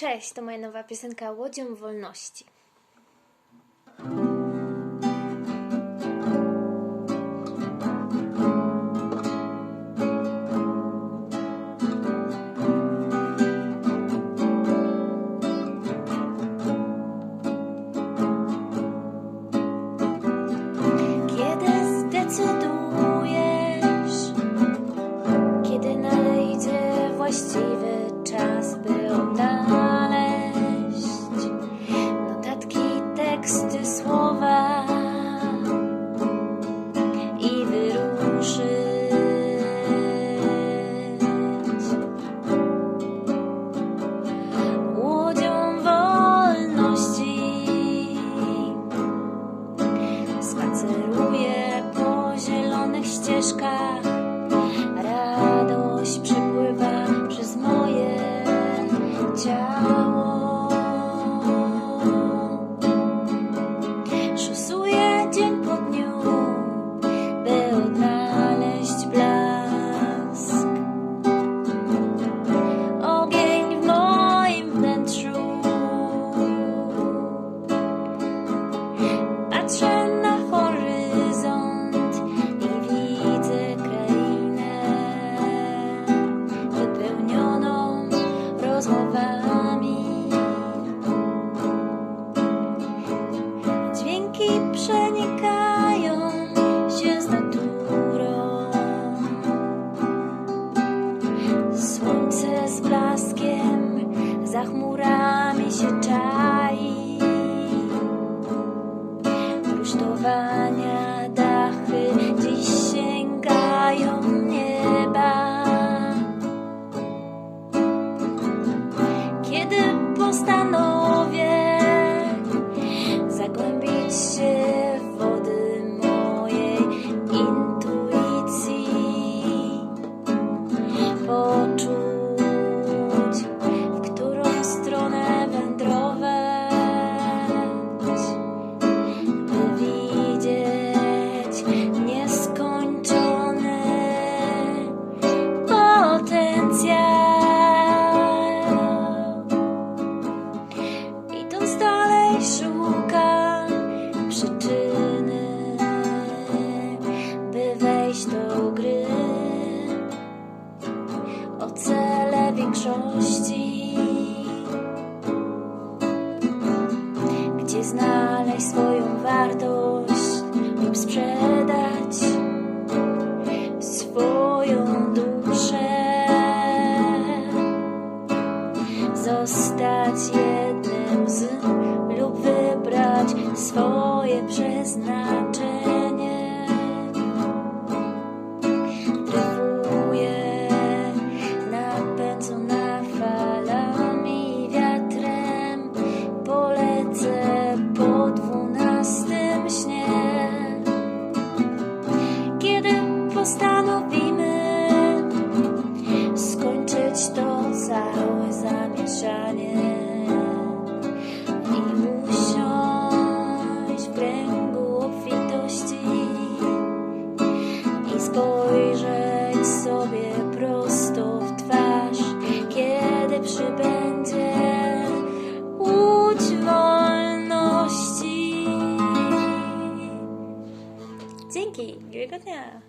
Cześć, to moja nowa piosenka Łodzią Wolności. Spaceruję po zielonych ścieżkach. Rozmowami. Dźwięki przenikają się z naturą. Słońce z blaskiem za chmurami się czai rusztowania question. Większości gdzie znaleźć swoją wartość lub sprzedać swoją duszę. Zostać jednym z lub wybrać swoje przeznaczenie. tobie prosto w twarz, kiedy przybędzie łódź wolności. Dzięki, miłego dnia!